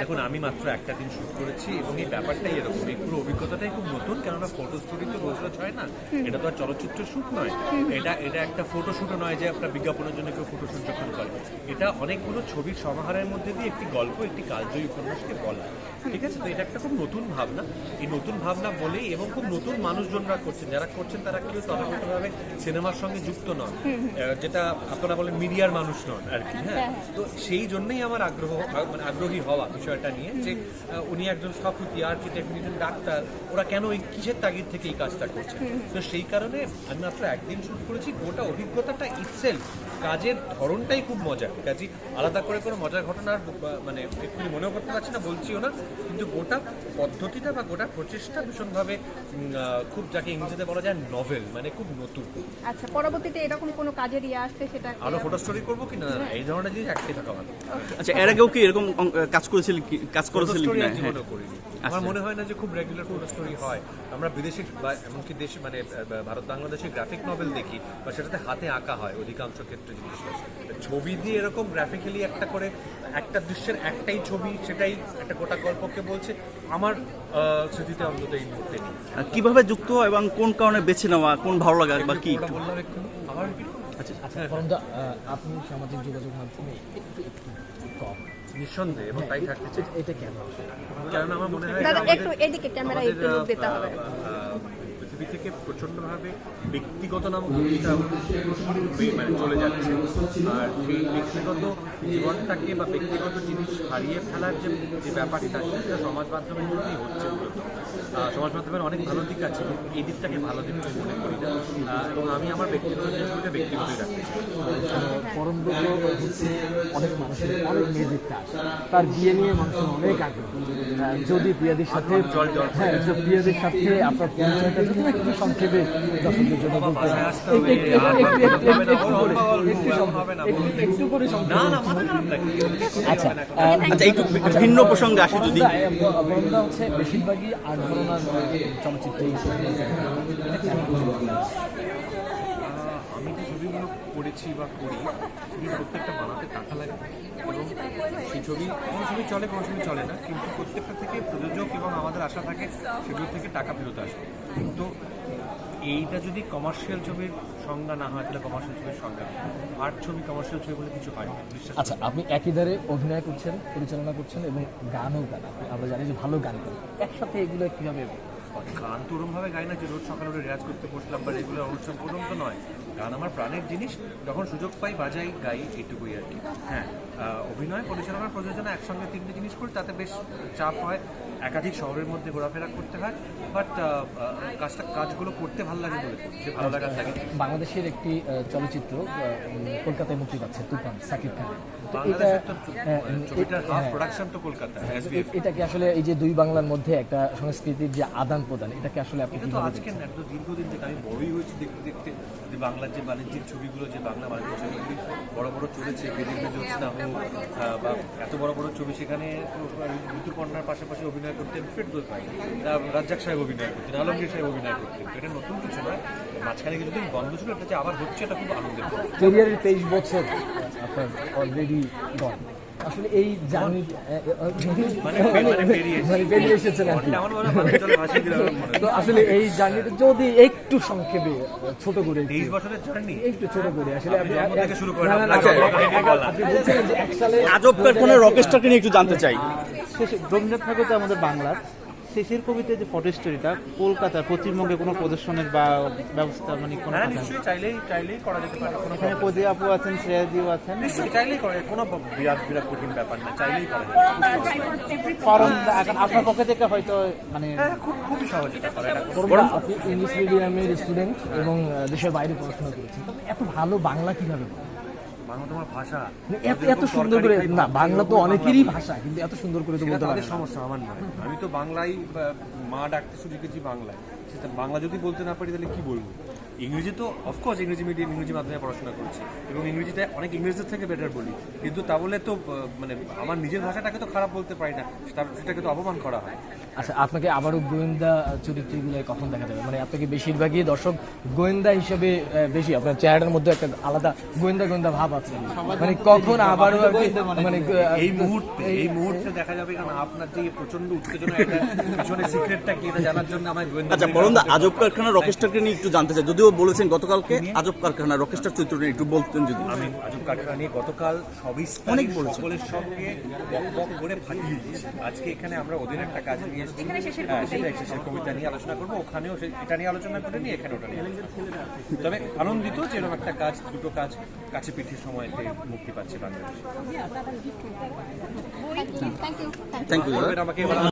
দেখুন আমি মাত্র একটা দিন শুট করেছি এবং এই ব্যাপারটাই এরকম। এই পুরো অভিজ্ঞতাটাই খুব নতুন কেননা ফটো স্টোরি তো রোজ রোজ হয় না। এটা তো আর চলচ্চিত্র শুট নয়। এটা এটা একটা ফটো শুটও নয় যে আপনার বিজ্ঞাপনের জন্য কেউ ফটো শুট যখন করে। এটা অনেকগুলো ছবির সমাহারের মধ্যে দিয়ে একটি গল্প একটি কালজয়ী উপন্যাসকে বলা। ঠিক আছে? তো এটা একটা খুব নতুন ভাবনা। এই নতুন ভাবনা বলেই এবং খুব নতুন মানুষজনরা করছেন যারা করছেন তারা কেউ তথাকথিতভাবে সিনেমার সঙ্গে যুক্ত নন। যেটা আপনারা বলেন মিডিয়ার মানুষ নন আর কি হ্যাঁ। তো সেই জন্যই আমার আগ্রহ মানে আগ্রহী হওয়া বিষয়টা নিয়ে যে উনি একজন স্থপতি আর্কিটেক্ট উনি একজন ডাক্তার ওরা কেন এই কিসের তাগিদ থেকে এই কাজটা করছে? তো সেই কারণে আমি মাত্র একদিন শুট করেছি গোটা অভিজ্ঞতাটা ইটসেলফ কাজের ধরনটাই খুব মজা কাজে আলাদা করে কোনো মজার ঘটনার মানে এক্ষুনি মনেও করতে পারছি না বলছিও না কিন্তু গোটা পদ্ধতিটা বা গোটা প্রচেষ্টা ভীষণভাবে খুব যাকে ইংরেজিতে বলা যায় নভেল মানে খুব নতুন। আচ্ছা পরবর্তীতে এরকম কোনো কাজের ইয়ে আসলে সেটা আরও ফটো স্টোরি করব কি না? এই ধরনের জিনিস একটাই থাকা ভালো। আচ্ছা এর আগেও কি এরকম কাজ করেছিল কাজ করেছিল স্টোরি কিনা হ্যাঁ। করিনি। আমার মনে হয় না যে খুব রেগুলার ফটো স্টোরি হয়। আমরা বিদেশি বা এমনকি দেশে মানে ভারত বাংলাদেশে গ্রাফিক নভেল দেখি বা সেটাতে হাতে আঁকা হয় অধিকাংশ ক্ষেত্রে জিনিসটা। ছবি দিয়ে এরকম গ্রাফিক্যালি একটা করে একটা দৃশ্যের একটাই ছবি সেটাই একটা গোটা গল্পকে বলছে আমার স্মৃতিতে অন্তত এই মুহূর্তে নেই। আর কীভাবে যুক্ত এবং কোন কারণে বেছে নেওয়া কোন ভালো লাগা বা কি? বললাম একটু। আবার আচ্ছা। আপনি সামাজিক যোগাযোগ মাধ্যমে একটু একটু কম। নিঃসন্দেহে এবং তাই থাকতে চাই। এটা কেন? কারণ আমার মনে হয় দাদা একটু এদিকে ক্যামেরা একটু লোক দিতে হবে। পৃথিবী থেকে প্রচন্ডভাবে ব্যক্তিগত নামক জিনিসটা মানে চলে যাচ্ছে। আর সেই ব্যক্তিগত জীবনটাকে বা ব্যক্তিগত জিনিস হারিয়ে ফেলার যে যে ব্যাপারটা সেটা সমাজ মাধ্যমের মধ্যেই হচ্ছে মূলত। সমাজ মাধ্যমের অনেক ভালো দিক আছে কিন্তু এই দিকটাকে ভালো দিক বলে মনে করি না। এবং আমি আমার ব্যক্তিগত জিনিসগুলোকে ব্যক্তিগতই চাই। পরমব্রত হচ্ছে অনেক মানুষের অনেক মেয়েদের তার বিয়ে নিয়ে মানুষের অনেক আগ্রহ। যদি প্রিয়াদের সাথে জল জল হ্যাঁ প্রিয়াদের সাথে আপনার পরিচয়টা যদি একটু সংক্ষেপে দর্শকদের জন্য বলতে একটু- করে- আচ্ছা আচ্ছা একটু ভিন্ন প্রসঙ্গে আসে যদি। হচ্ছে বেশিরভাগই আট ধরনের চলচ্চিত্র আমি করেছি বা করি সেগুলো প্রত্যেকটা বানাতে টাকা লাগে এবং সেই ছবি কোনো ছবি চলে, কোনো ছবি চলে না, কিন্তু প্রত্যেকটা থেকে প্রযোজক এবং আমাদের আশা থাকে সেগুলো থেকে টাকা ফেরত আসবে। তো এইটা যদি কমার্শিয়াল ছবির সংজ্ঞা না হয়, তাহলে কমার্শিয়াল ছবির সংজ্ঞা আর্ট ছবি কমার্শিয়াল ছবি বলে কিছু হয় আচ্ছা আপনি একই ধারে অভিনয় করছেন, পরিচালনা করছেন এবং গানও গান আমরা জানি যে ভালো গান করেন। একসাথে এগুলো কীভাবে গান তো ওরমভাবে গাই না যে রোজ সকালে উঠে রেয়াজ করতে বসলাম বা রেগুলার অনুষ্ঠান প্রথম তো নয়। গান আমার প্রাণের জিনিস যখন সুযোগ পাই বাজাই গাই এইটুকুই আর কি। হ্যাঁ অভিনয় পরিচালনা প্রযোজনা একসঙ্গে তিনটে জিনিস করি তাতে বেশ চাপ হয়। একাধিক শহরের মধ্যে ঘোরাফেরা করতে হয় বাট কাজটা কাজগুলো করতে ভালো লাগে বলে করতে ভালো লাগার লাগে। বাংলাদেশের একটি চলচ্চিত্র কলকাতায় মুক্তি পাচ্ছে তুফান সাকিব খানের তো এটা বাংলাদেশের হ্যাঁ, ছবিটার হাফ হ্যাঁ, প্রোডাকশন তো কলকাতা এটাকে আসলে এই যে দুই বাংলার মধ্যে একটা সংস্কৃতির যে আদান প্রদান এটাকে আসলে আপনি তো কীভাবে আজকে না একদম দীর্ঘদিন থেকে আমি বড়ই হয়েছি দেখতে দেখতে যে বাংলার যে বাণিজ্যিক ছবিগুলো যে বাংলা বাণিজ্যিক ছবিগুলি বড় বড় চলেছে বেদির জ্যোৎস্না হোক বা এত বড় বড় ছবি সেখানে ঋতুপর্ণার পাশাপাশি অভিনয় করতেন ফেরদোস ভাই আহ, রাজ্জাক সাহেব অভিনয় করতেন আলমগীর সাহেব অভিনয় করতেন। তো এটা নতুন কিছু নয় মাঝখানে কিছুদিন বন্ধ ছিল এটা যে আবার হচ্ছে এটা খুব আনন্দের। ক্যারিয়ারের তেইশ বছর আপনার অলরেডি গন আসলে এই জার্নি মানে মানে মানে বেরিয়ে এসেছেন হয় হয়। তো আসলে এই জার্নিটা যদি একটু সংক্ষেপে ছোট করে একটু- তেইশ বছরের জার্নি? একটু ছোট করে আসলে আজব কারখানার রকেস্টারকে নিয়ে একটু জানতে চাই। শেষে রবীন্দ্রনাথ ঠাকুর তো আমাদের বাংলার। শেষের কবিতে যে ফটো স্টোরিটা কলকাতার পশ্চিমবঙ্গে কোনো প্রদর্শনের বা ব্যবস্থা মানে কোনো হ্যাঁ নিশ্চয়ই চাইলেই চাইলেই করা যেতে পারে কোনো এখানে পদি আপু আছেন শ্রেয়াদিও আছেন। নিশ্চয়ই চাইলেই করে কোনো বিরাট বিরাট কঠিন ব্যাপার না চাইলেই করা যায়। কারণ আপনার পক্ষ থেকে হয়তো মানে হ্যাঁ খুব সহজ খুব- করুণা, আপনি ইংলিশ মিডিয়ামের স্টুডেন্ট এবং দেশের বাইরে পড়াশোনা করেছেন। তবে এত ভালো বাংলা কীভাবে? বাংলা তোমার ভাষা মানে এত এত সুন্দর করে না বাংলা তো অনেকেরই ভাষা। কিন্তু এত সুন্দর করে তো বলতে পারে সমস্যা আমার নয়। আমি তো বাংলাই মা ডাকতে শিখেছি বাংলায়। বাংলা যদি বলতে না পারি তাহলে কি বলব? ইংরেজি তো অফকোর্স ইংরেজি মিডিয়াম ইংরেজি মাধ্যমে পড়াশোনা করেছি। এবং ইংরেজিতে অনেক ইংরেজদের থেকে বেটার বলি। কিন্তু তা বলে তো মানে আমার নিজের ভাষাটাকে তো খারাপ বলতে পারি না। তার সেটাকে তো অপমান করা হয়। আচ্ছা আপনাকে আবারও গোয়েন্দা চরিত্রগুলো কখন দেখা যাবে? মানে আপনাকে বেশিরভাগই দর্শক গোয়েন্দা হিসেবে বেশি আপনার চেহারার মধ্যে একটা আলাদা গোয়েন্দা গোয়েন্দা ভাব আছে। মানে কখন আবারও মানে এই মুহূর্তে এই মুহূর্তে দেখা যাবে কারণ আপনার যে প্রচণ্ড উত্তেজনা এটা পিছনে সিক্রেটটা কি এটা জানার জন্য আমার গোয়েন্দা আচ্ছা বলুন দা আজব কারখানা রকেস্টারকে নিয়ে একটু জানতে চাই। যদিও বলেছেন গতকালকে আজব কারখানা রকেস্টার চরিত্র নিয়ে একটু বলতেন যদি। আমি আজব কারখানা নিয়ে গতকাল সবই অনেক বলেছেন। সকলের সঙ্গে বক বক করে ফাটিয়ে দিয়েছি। আজকে এখানে আমরা ওদের একটা কাজ নিয়ে এসেছি। এখানে শেষের হ্যাঁ। সেটা শেষের কবিতা নিয়ে আলোচনা করব। ওখানেও সে- এটা নিয়ে আলোচনা করে নিয়ে এখানে ওটা নিয়ে তবে আনন্দিত যে এরকম একটা কাজ দুটো কাজ কাছে পিঠে সময়তে মুক্তি পাচ্ছে বাংলাদেশে। Thank you thank you